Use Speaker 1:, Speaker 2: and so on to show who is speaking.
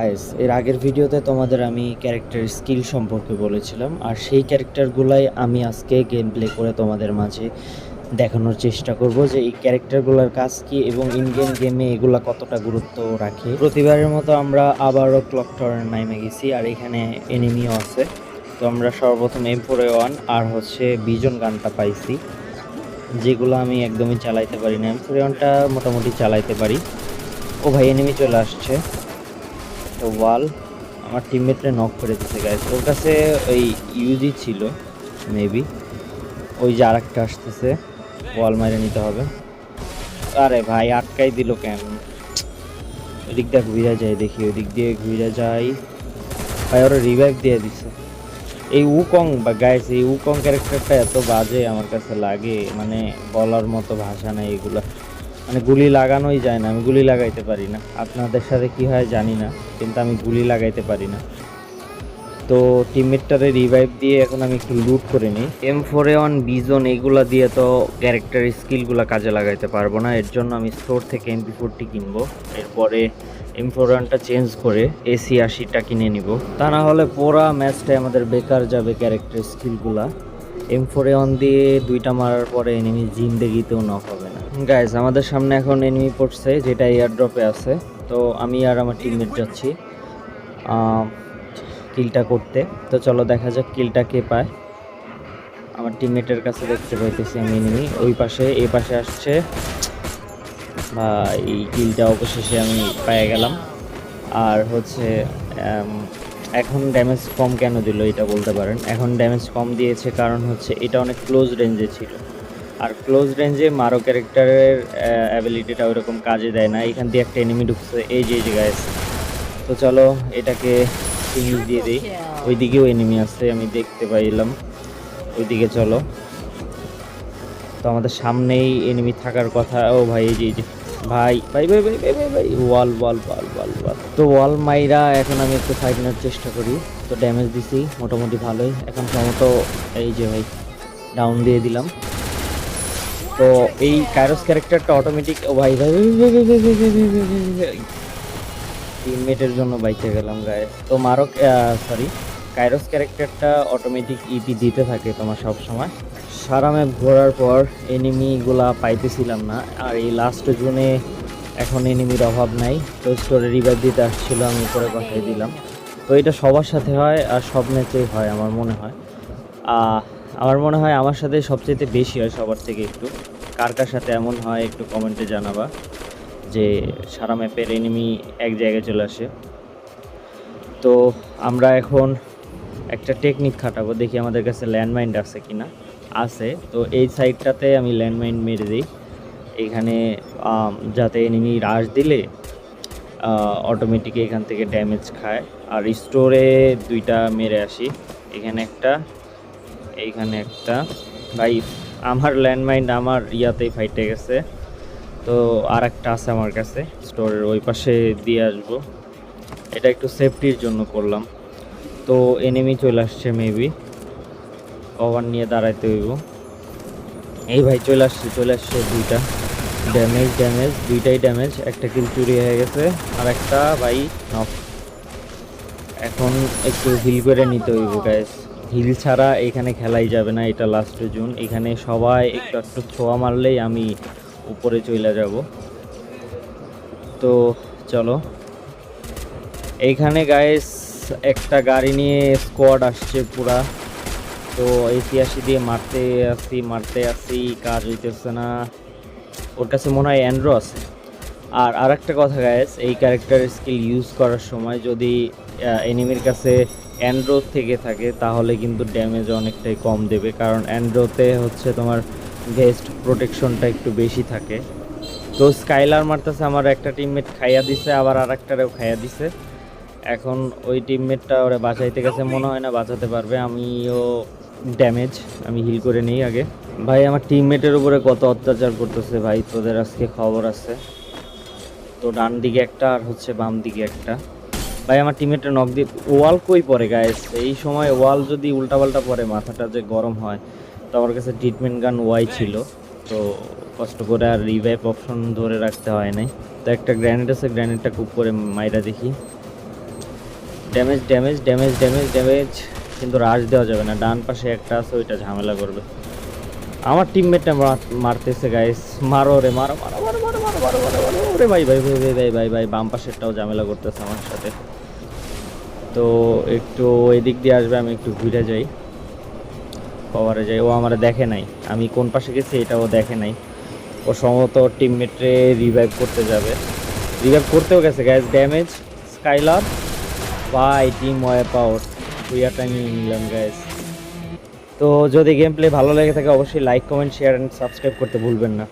Speaker 1: Guys এর আগের ভিডিওতে তোমাদের আমি ক্যারেক্টার স্কিল সম্পর্কে বলেছিলাম, আর সেই ক্যারেক্টারগুলাই আমি আজকে গেম প্লে করে তোমাদের মাঝে দেখানোর চেষ্টা করব যে এই ক্যারেক্টারগুলোর কাজ কি এবং ইন গেম এগুলা কতটা গুরুত্ব রাখে। প্রতিবারের মতো আমরা আবারও ক্লক টাওয়ার নাইমে গেছি, আর এখানে এনিমিও আছে। তো আমরা সর্বপ্রথম এম ফোর ওয়ান আর হচ্ছে বিজন গানটা পাইছি, যেগুলো আমি একদমই চালাইতে পারি না। এম ফোর ওয়ানটা মোটামুটি চালাইতে পারি। ও ভাই এনিমি চলে আসছে। তো ওয়াল আমার টিমমেটরে নক করে দিতে গাইস ওর কাছে ওই ইউজি ছিল মেবি ওই যে আরেকটা আসতেছে ওয়াল মারে নিতে হবে। আরে ভাই, আটকাই দিল কেন? ওদিক দিয়ে ঘুরে যায়, দেখি ওদিক দিয়ে ঘুরে যাই ভাই, ওরা রিভাইভ দিয়ে দিছে। এই উকং বা গাইস এই উকং ক্যারেক্টারটা এত বাজে আমার কাছে লাগে। মানে বলার মতো ভাষা নাই এগুলো। মানে গুলি লাগানোই যায় না, আমি গুলি লাগাইতে পারি না। আপনাদের সাথে কি হয় জানি না, কিন্তু আমি গুলি লাগাইতে পারি না। তো টিমমেটটারে রিভাইভ দিয়ে এখন আমি একটু লুট করে নিই। এম ফোর ওয়ান বিজন এইগুলা দিয়ে তো ক্যারেক্টার স্কিলগুলো কাজে লাগাইতে পারব না, এর জন্য আমি স্টোর থেকে এমপি ফোরটি কিনবো। এরপরে এম ফোর ওয়ানটা চেঞ্জ করে এসি আশিটা কিনে নিব। তা না হলে পুরা ম্যাচটাই আমাদের বেকার যাবে ক্যারেক্টার স্কিলগুলা এম ফোর ওয়ান দিয়ে দুইটা মারার পরে এনিমি জিন্দেগিতেও নক হবে গাইজ আমাদের সামনে এখন এনিমি পড়ছে, যেটা এয়ার ড্রপে আছে। তো আমি আর আমার টিমমেট যাচ্ছি কিলটা করতে। তো চলো দেখা যাক কিলটা কে পায়। আমার টিমমেটের কাছে দেখতে পাইতেছি আমি এনিমি ওই পাশে, এই পাশে আসছে। বা এই কিলটা অবশেষে আমি পেয়ে গেলাম। আর হচ্ছে এখন ড্যামেজ কম কেন দিল, এটা বলতে পারেন। এখন ড্যামেজ কম দিয়েছে কারণ হচ্ছে, এটা অনেক ক্লোজ রেঞ্জে ছিল। আর ক্লোজ রেঞ্জে মারো ক্যারেক্টারের অ্যাবিলিটিটা ওইরকম কাজে দেয় না। এখান দিয়ে একটা এনিমি ঢুকছে, এই যে, এই জায়গায় তো চলো, এটাকে ফিনিশ দিয়ে দিই। ওইদিকেও এনিমি আছে, আমি দেখতে পাইলাম। ওইদিকে চলো। তো আমাদের সামনেই এনিমি থাকার কথা। ও ভাই, এই যে ভাই ভাই ভাই ভাই ভাই ভাই ওয়াল ওয়াল ওয়াল ওয়াল ওয়াল তো ওয়াল মাইরা এখন আমি একটু ফাইট নেওয়ার চেষ্টা করি। তো ড্যামেজ দিছি, মোটামুটি ভালোই। এখন সম্ভবত এই যে ভাই ডাউন দিয়ে দিলাম। তো এই কায়রস ক্যারেক্টারটা অটোমেটিক ভাই টিমমেটের জন্য বাইকে গেলাম গায়ে তো মারক সরি কায়রস ক্যারেক্টারটা অটোমেটিক ইপি দিতে থাকে তোমার সব সময় সারা ম্যাপ ঘোরার পর এনিমিগুলা পাইতেছিলাম না। আর এই লাস্ট জুনে এখন এনিমির অভাব নাই। তো স্টোরে রিভার দিতে আসছিল, আমি উপরে কথাই দিলাম। তো এটা সবার সাথে হয় আর সব ম্যাচেই হয়, আমার মনে হয়। আমার মনে হয় আমার সাথে সবচেয়ে বেশি হয় সবার থেকে একটু। কার কার সাথে এমন হয় একটু কমেন্টে জানাবা, যে সারা ম্যাপের এনিমি এক জায়গায় চলে আসে। তো আমরা এখন একটা টেকনিক খাটাবো, দেখি আমাদের কাছে ল্যান্ডমাইন আছে কি না আছে, তো এই সাইডটাতে আমি ল্যান্ডমাইন মেরে দিই। এখানে যাতে এনিমি রাশ দিলে অটোমেটিক এখান থেকে ড্যামেজ খায়। আর স্টোরে দুইটা মেরে আসি। এখানে একটা এইখানে একটা। ভাই, আমার ল্যান্ডমাইন আমার ইয়াতেই ফাইটে গেছে। তো আর একটা আছে আমার কাছে, স্টোরের ওই পাশে দিয়ে আসব। এটা একটু সেফটির জন্য করলাম। তো এনিমি চলে আসছে মেবি কভার নিয়ে দাঁড়াইতে হইব। এই ভাই, চলে আসছে চলে আসছে দুইটা। ড্যামেজ ড্যামেজ দুইটাই ড্যামেজ একটা কিল চুরি হয়ে গেছে। আর একটা ভাই এখন একটু হিল করে নিতে হইব গ্যাস হিল ছাড়া এখানে খেলাই যাবে না, এটা লাস্ট জুন। এখানে সবাই একটু একটু ছোঁয়া মারলেই আমি উপরে চলে যাব। তো চলো। এইখানে গাইস একটা গাড়ি নিয়ে স্কোয়াড আসছে পুরা। তো এসিয়াসি দিয়ে মারতে আসি মারতে আসি, কাজ হইতেছে না। ওর কাছে মনে হয় অ্যান্ড্রো আছে আর আরেকটা কথা গাইস এই ক্যারেক্টারের স্কিল ইউজ করার সময় যদি এনিমির কাছে অ্যান্ড্রো থেকে থাকে, তাহলে কিন্তু ড্যামেজ অনেকটাই কম দেবে। কারণ অ্যান্ড্রোতে হচ্ছে তোমার ভেস্ট প্রোটেকশনটা একটু বেশি থাকে। তো স্কাইলার মারতেছে, আমার একটা টিমমেট খাইয়া দিছে, আবার আর একটারেও খাইয়া দিছে। এখন ওই টিমমেটটা ওরা বাঁচাইতে গেছে, মনে হয় না বাঁচাতে পারবে। আমিও ড্যামেজ আমি হিল করে নিই আগে। ভাই, আমার টিমমেটের উপরে কত অত্যাচার করতেছে ভাই, তোদের আজকে খবর আছে। তো ডান দিকে একটা আর হচ্ছে বাম দিকে একটা। ভাই, আমার টিমমেটের নক দিয়ে ওয়াল কই পড়ে গায়েস এই সময় ওয়াল যদি উল্টাপাল্টা পড়ে, মাথাটা যে গরম হয়, তো আমার কাছে ট্রিটমেন্ট গান ওয়াই ছিল। তো কষ্ট করে আর রিভাইভ অপশন ধরে রাখতে হয় নাই। তো একটা গ্র্যানেড আছে গ্র্যানেডটা খুব করে মাইরা দেখি। Damage damage damage damage damage কিন্তু রাশ দেওয়া যাবে না। ডান পাশে একটা আছে, ওইটা ঝামেলা করবে। আমার টিমমেটটা মারতেছে গাইস মারো রে, মারো মারো। ওরে ভাই ভাই ভাই ভাই ভাই ভাই, বাম পাশেরটাও ঝামেলা করতেছে আমার সাথে। তো একটু এদিক দিয়ে আসবে, আমি একটু ঘুরে যাই। কভারে যাই। ও আমার দেখে নাই। আমি কোন পাশে গেছি এটাও দেখে নাই। ও সম্ভবত টিমমেটে রিভাইভ করতে যাবে। রিভাইভ করতেও গেছে gas damage Skylar by team wipe out উইয়ারটা নিয়ে নিলাম গ্যাস তো যদি গেম প্লে ভালো লেগে থাকে, অবশ্যই like comment share and subscribe করতে ভুলবেন না।